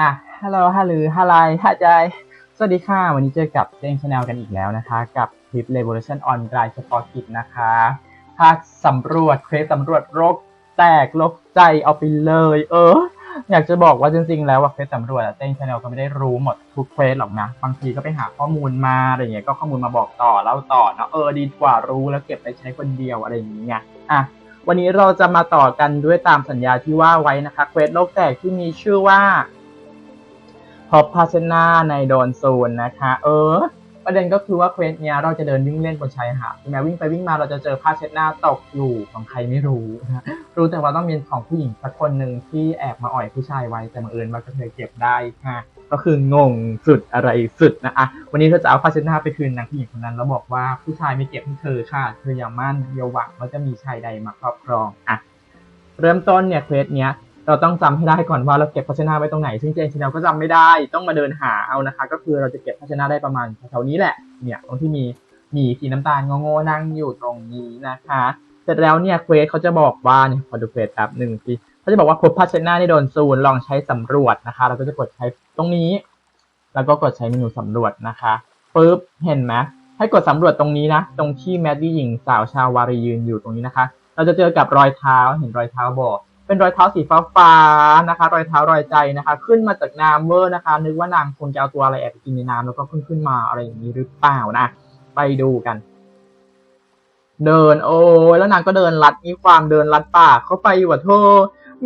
อะฮัลโหลฮัลโหลฮัลไลฮัจายสวัสดีค่ะ วันนี้เจอกับเจ้งชาแนลกันอีกแล้วนะคะ กับคลิป Revolution on Drive เฉพาะกิจนะคะ ภาคสำรวจเควสสำรวจโรคแตกโรคใจเอาไปเลย เออ อยากจะบอกว่าจริงๆ แล้วว่าเควสสำรวจเจ้งชาแนลก็ไม่ได้รู้หมดทุกเคสหรอกนะ บางทีก็ไปหาข้อมูลมาอะไรเงี้ย ก็ข้อมูลมาบอกต่อเล่าต่อเนาะ เออดีกว่ารู้แล้วเก็บไปใช้คนเดียวอะไรอย่างเงี้ย อะวันนี้เราจะมาต่อกันด้วยตามสัญญาที่ว่าไว้นะคะเควสโลกแตกที่มีชื่อว่า พบพาเซนาในโดนโซนนะคะ เออ ประเด็นก็คือว่าเควสเนี้ยเราจะเดินวิ่งเล่นบนชายหาดใช่ไหมวิ่งไปวิ่งมาเราจะเจอผ้าเช็ดหน้าตกอยู่ของใครไม่รู้นะรู้แต่ว่าต้องเป็นของผู้หญิงสักคนหนึ่งที่แอบมาอ่อยผู้ชายไว้แต่บังเอิญว่าก็เคยเก็บได้ค่ะก็คืองงสุดอะไรสุดนะอะวันนี้เธอจะเอาผ้าเช็ดหน้าไปคืนนางผู้หญิงคนนั้นแล้วบอกว่าผู้ชายไม่เก็บให้เธอค่ะ เธออย่ามั่นอย่าหวังว่าจะมีชายใดมาครอบครองอะเริ่มต้นเนี่ยเควสเนี้ย เราต้องจำให้ได้ก่อนว่าเราเก็บภาชนะไว้ตรงไหน ซึ่งเจนชาแนลก็จำไม่ได้ ต้องมาเดินหาเอานะคะ ก็คือเราจะเก็บภาชนะได้ประมาณแถวนี้แหละ เนี่ยตรงที่มีหมีสีน้ำตาลโง่ๆนั่งอยู่ตรงนี้นะคะ เสร็จแล้วเนี่ยเควสเขาจะบอกว่าเนี่ยขอดูเควสแป๊บหนึ่งสิเขาจะบอกว่าพบภาชนะที่โดนซูนลองใช้สำรวจนะคะ เราก็จะกดใช้ตรงนี้ แล้วก็กดใช้เมนูสำรวจนะคะปุ๊บเห็นไหมให้กดสำรวจตรงนี้นะ ตรงที่แมดดี้หญิงสาวชาววารียืนอยู่ตรงนี้นะคะ เราจะเจอกับรอยเท้าเห็นรอยเท้าบอก เป็นรอยเท้าสีฟ้าฟ้าๆนะคะ รอยเท้ารอยใจนะคะ ขึ้นมาจากน้ำเวอร์นะคะ นึกว่านางคงจะเอาตัวอะไรแอบกินในน้ำแล้วก็ขึ้นขึ้นมาอะไรอย่างนี้หรือเปล่านะ ไปดูกัน เดิน โอ้ยแล้วนางก็เดินลัดมีความเดินลัดป่าเข้าไปว่ะเธอ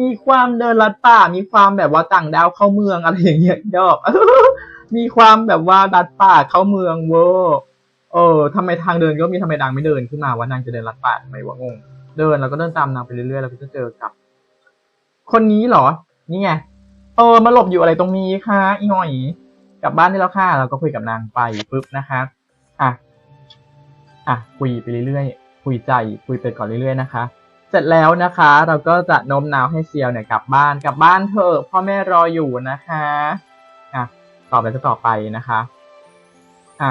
มีความเดินลัดป่า มีความแบบว่าต่างดาวเข้าเมืองอะไรอย่างเงี้ยดอก มีความแบบว่าลัดป่าเข้าเมืองเวอร์เออทำไมทางเดินก็มีทำไมนางไม่เดินขึ้นมาว่านางจะเดินลัดป่าทำไมวะงง เดินแล้วก็เดินตามนางไปเรื่อยๆแล้วก็จะเจอกับ คนนี้เหรอ นี่ไง เออ มาหลบอยู่อะไรตรงนี้ค่ะอีหอยกลับบ้านได้แล้วค่ะ เราก็คุยกับนางไปปุ๊บนะคะ อะ อะ คุยไปเรื่อยๆ คุยใจคุยไปก่อนเรื่อยๆนะคะ เสร็จแล้วนะคะ เราก็จะโน้มน้าวให้เซียวเนี่ยกลับบ้าน กลับบ้านเถอะพ่อแม่รออยู่นะคะ อะ ตอบไปก็ต่อไปนะคะ อะ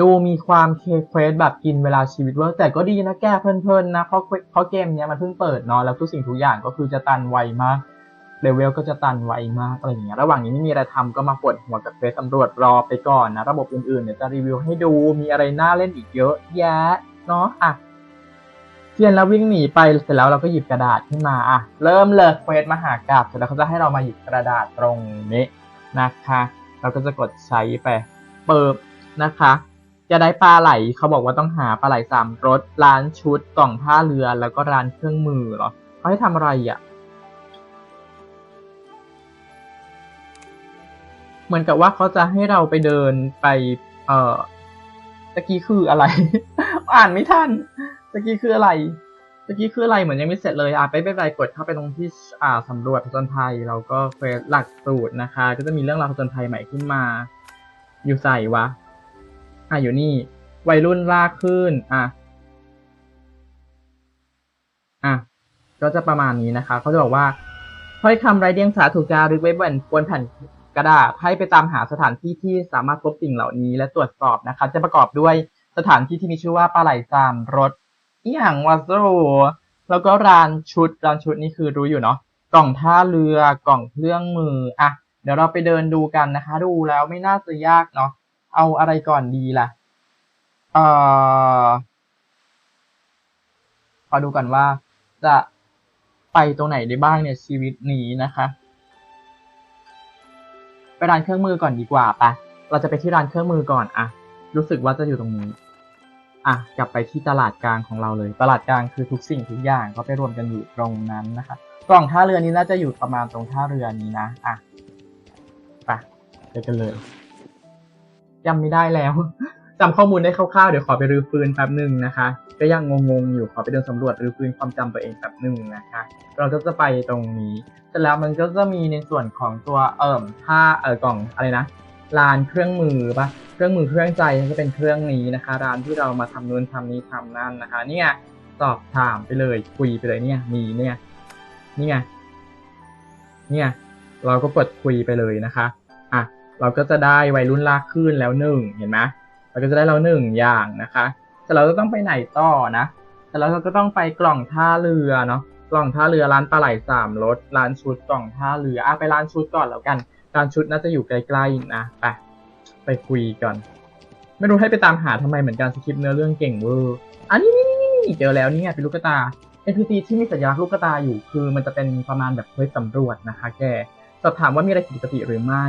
ดูมีความเคเควสแบบกินเวลาชีวิตเว่าแต่ก็ดีนะแกเพลินๆนะเพราะเพราะเกมเนี้ยมันเพิ่งเปิดเนาะแล้วทุกสิ่งทุกอย่างก็คือจะตันไวมากเลเวลก็จะตันไวมากอะไรอย่างเงี้ยระหว่างนี้ไม่มีอะไรทำก็มาปวดหัวกับเควสตำรวจรอไปก่อนนะระบบอื่นๆเดี๋ยวจะรีวิวให้ดูมีอะไรน่าเล่นอีกเยอะแยะเนาะอะเทียนแล้ววิ่งหนีไปเสร็จแล้วเราก็หยิบกระดาษขึ้นมาอะเริ่มเลยเควสมหากราบเสร็จแล้วเขาจะให้เรามาหยิบกระดาษตรงนี้นะคะ เราก็จะกดใช้ไปเปิบนะคะ จะได้ปลาไหลเขาบอกว่าต้องหาปลาไหลสามรสร้านชุดกล่องท่าเรือแล้วก็ร้านเครื่องมือเหรอเขาให้ทำอะไรอะ เหมือนกับว่าเขาจะให้เราไปเดินไป เอ่อตะกี้คืออะไร อ่านไม่ทันตะกี้คืออะไรตะกี้คืออะไรเหมือนยังไม่เสร็จเลยอะไปไปไปกดเข้าไปตรงที่อ่าสำรวจผจญภัยเราก็เฟซหลักสูตรนะคะ ก็จะมีเรื่องราวผจญภัยใหม่ขึ้นมา อยู่ใส่วะ อะอยู่นี่ วัยรุ่นลากขึ้น อะ อะ ก็จะประมาณนี้นะคะเขาจะบอกว่าถ้อยคำไร้เดียงสาถูกจารึกไว้บนบนแผ่นกระดาษให้ไปตามหาสถานที่ที่สามารถพบสิ่งเหล่านี้และตรวจสอบนะคะ จะประกอบด้วยสถานที่ที่มีชื่อว่าปลาไหลจามรถอีหยังวาซูแล้วก็ร้านชุดร้านชุดนี่คือรู้อยู่เนาะกล่องท่าเรือกล่องเครื่องมืออะเดี๋ยวเราไปเดินดูกันนะคะ ดูแล้วไม่น่าจะยากเนาะ เอาอะไรก่อนดีล่ะ เอ่อ ขอดูก่อนว่าจะไปตรงไหนได้บ้างเนี่ยชีวิตนี้นะคะ ไปร้านเครื่องมือก่อนดีกว่าปะเราจะไปที่ร้านเครื่องมือก่อนอะรู้สึกว่าจะอยู่ตรงนี้อะกลับไปที่ตลาดกลางของเราเลย ตลาดกลางคือทุกสิ่งทุกอย่างก็ไปรวมกันอยู่ตรงนั้นนะคะ กล่องท่าเรือนี้น่าจะอยู่ประมาณตรงท่าเรือนี้นะอะไปไปกันเลย จำไม่ได้แล้วจำข้อมูลได้คร่าวๆ เดี๋ยวขอไปรื้อฟื้นแป๊บหนึ่งนะคะ ก็ยังงงๆอยู่ขอไปเดินสำรวจรื้อฟื้นความจำตัวเองแป๊บหนึ่งนะคะ เราก็จะไปตรงนี้เสร็จแล้วมันก็จะมีในส่วนของตัวเอิ่มผ้าเออกล่องอะไรนะลานเครื่องมือปะเครื่องมือเครื่องใจก็เป็นเครื่องนี้นะคะร้านที่เรามาทำนู่นทำนี้ทำนั่นนะคะ เนี่ยสอบถามไปเลยคุยไปเลยเนี่ย มีเนี่ยนี่ไงเนี่ย เราก็กดคุยไปเลยนะคะ เราก็จะได้วัยรุ่นลากขึ้นแล้วหนึ่งเห็นไหมเราก็จะได้เราหนึ่งอย่างนะคะแต่เราจะต้องไปไหนต่อนะแต่เราก็ต้องไปกล่องท่าเรือเนาะกล่องท่าเรือร้านปลาไหลสามรถร้านชุดกล่องท่าเรืออะไปร้านชุดก่อนแล้วกันร้านชุดน่าจะอยู่ใกล้ๆนะไปไปคุยก่อน ไม่รู้ให้ไปตามหาทำไมเหมือนกันสคริปเนื้อเรื่องเก่งเวอร์อันนี้นี่นี่นี่เจอแล้วนี่ไงเป็นลูกตา NPC ที่มีสัญลักษณ์ลูกตาอยู่คือมันจะเป็นประมาณแบบเควสสำรวจนะคะ แกสอบถามว่ามีอะไรผิดปกติหรือไม่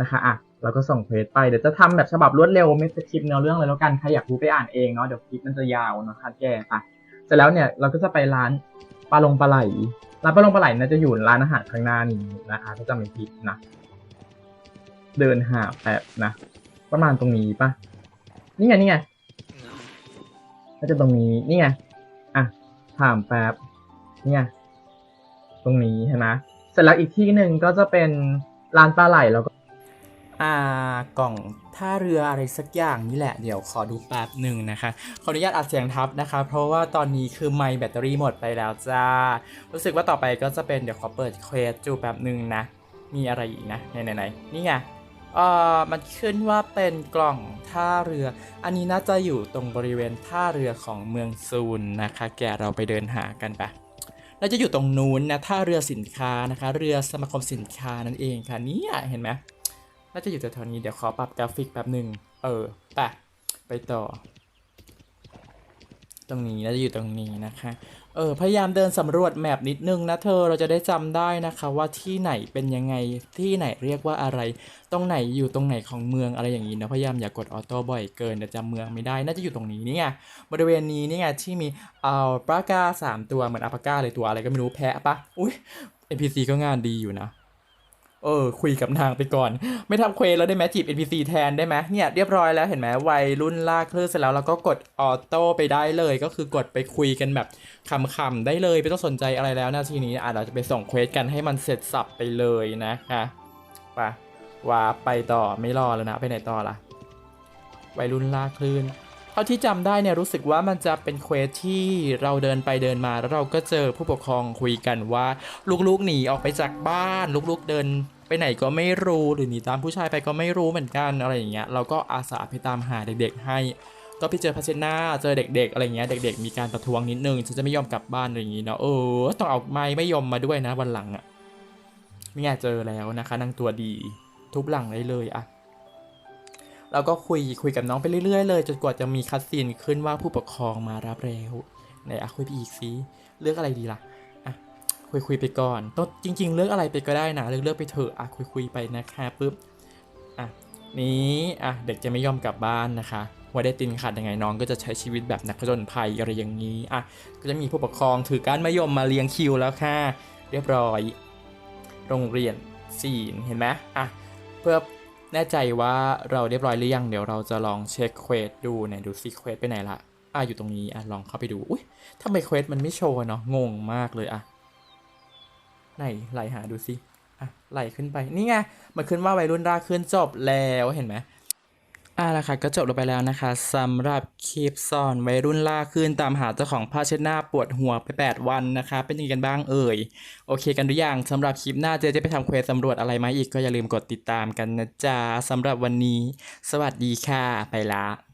นะคะอะเราก็ส่งเควสไปเดี๋ยวจะทำแบบฉบับรวดเร็วไม่สคริปต์เนื้อเรื่องเลยแล้วกันใครอยากรู้ไปอ่านเองเนาะเดี๋ยวคลิปมันจะยาวนะคะแกอะเสร็จแล้วเนี่ยเราก็จะไปร้านปลาลงปลาไหลร้านปลาลงปลาไหลน่าจะอยู่ร้านอาหารข้างหน้านี้นะคะถ้าจำไม่ผิดนะเดินหาแป๊บนะประมาณตรงนี้ปะนี่ไงนี่ไงน่าจะตรงนี้นี่ไงอะถามแป๊บนี่ไงตรงนี้ใช่ไหมเสร็จแล้วอีกที่หนึ่งก็จะเป็นร้านปลาไหลแล้วก็ อ่ากล่องท่าเรืออะไรสักอย่างนี่แหละเดี๋ยวขอดูแป๊บหนึ่งนะคะ ขออนุญาตอัดเสียงทับนะคะ เพราะว่าตอนนี้คือไมค์แบตเตอรี่หมดไปแล้วจ้า รู้สึกว่าต่อไปก็จะเป็นเดี๋ยวขอเปิดเควสจูแป๊บหนึ่งนะ มีอะไรอีกนะไหนไหนไหนนี่ไงเอ่อมันขึ้นว่าเป็นกล่องท่าเรือ อันนี้น่าจะอยู่ตรงบริเวณท่าเรือของเมืองซูนนะคะ แกเราไปเดินหากันปะน่าจะอยู่ตรงนู้นนะท่าเรือสินค้านะคะ เรือสมาคมสินค้านั่นเองค่ะนี่เห็นไหม น่าจะอยู่แถวๆนี้เดี๋ยวขอปรับกราฟิกแป๊บหนึ่งเออไปไปต่อ ตรงนี้น่าจะอยู่ตรงนี้นะคะ เออพยายามเดินสำรวจแมปนิดนึงนะเธอเราจะได้จำได้นะคะว่าที่ไหนเป็นยังไงที่ไหนเรียกว่าอะไร ตรงไหนอยู่ตรงไหนของเมืองอะไรอย่างนี้นะพยายามอย่ากดออโต้บ่อยเกินเดี๋ยวจำเมืองไม่ได้ น่าจะอยู่ตรงนี้นี่ไงบริเวณนี้นี่ไงที่มีเอาปลากาสามตัวเหมือนอัปปาก้าเลยตัวอะไรก็ไม่รู้แพะปะอุ้ย NPC ก็งานดีอยู่นะ เออคุยกับนางไปก่อน ไม่ทำเควสแล้วได้ไหมจีบ NPC แทนได้ไหมเนี่ยเรียบร้อยแล้วเห็นไหมวัยรุ่นลากคลื่นเสร็จแล้วเราก็กดออโต้ไปได้เลยก็คือกดไปคุยกันแบบคำๆได้เลยไม่ต้องสนใจอะไรแล้วนาทีนี้อะเราจะไปส่งเควสกันให้มันเสร็จสับไปเลยนะคะไปว่าไปต่อไม่รอแล้วนะไปไหนต่อล่ะวัยรุ่นลากคลื่น เท่าที่จำได้เนี่ยรู้สึกว่ามันจะเป็นเควสที่เราเดินไปเดินมาแล้วเราก็เจอผู้ปกครองคุยกันว่า ลูกๆหนีออกไปจากบ้าน ลูกๆเดินไปไหนก็ไม่รู้หรือหนีตามผู้ชายไปก็ไม่รู้เหมือนกันอะไรอย่างเงี้ยเราก็อาสาไปตามหาเด็ก ๆ ให้ก็ไปเจอพัชเนาเจอเด็ก ๆ อะไรเงี้ยเด็ก ๆ มีการประท้วงนิดนึงฉันจะไม่ยอมกลับบ้านอะไรอย่างงี้เนาะเออต้องเอาไม้ไม่ยอมมาด้วยนะวันหลังอะ่ะนี่ไงเจอแล้วนะคะนางตัวดี ทุบหลังได้เลยอะ เราก็คุยคุยกับน้องไปเรื่อยๆเลยจนกว่าจะมีคัสซีนขึ้นว่าผู้ปกครองมารับแล้วไหนอะคุยไปอีกสิเลือกอะไรดีล่ะอะคุยคุยไปก่อนต้องจริง ๆ เลือกอะไรไปก็ได้นะเลือกเลือกไปเถอะอะคุยคุยไปนะคะปุ๊บอะนี้อะเด็กจะไม่ยอมกลับบ้านนะคะว่าได้ตินขาดยังไงน้องก็จะใช้ชีวิตแบบนักผจญภัยอะไรอย่างนี้อะก็จะมีผู้ปกครองถือการมายมมาเรียงคิวแล้วค่ะ เรียบร้อย โรงเรียนศีลเห็นไหมอะเพื่อ แน่ใจว่าเราเรียบร้อยหรือยังเดี๋ยวเราจะลองเช็คเควสดูไหนดูซิเควสไปไหนละอะอยู่ตรงนี้อะลองเข้าไปดูอุ้ยทำไมเควสมันไม่โชว์เนาะงงมากเลยอะไหนไหลหาดูสิอะไหลขึ้นไปนี่ไงมันขึ้นว่าวัยรุ่นราขึ้นจบแล้วเห็นไหม อะละค่ะก็จบลงไปแล้วนะคะสำหรับคลิปซ่อนวัยรุ่นล่าขึ้นตามหาเจ้าของผ้าเช็ดหน้าปวดหัวไป 8 วันนะคะ เป็นยังไงกันบ้างเอ่ย โอเคกันหรือยังสำหรับคลิปหน้าเจจะไปทำเควสสำรวจอะไรมาอีกก็อย่าลืมกดติดตามกันนะจ๊ะสำหรับวันนี้ สวัสดีค่ะ ไปละ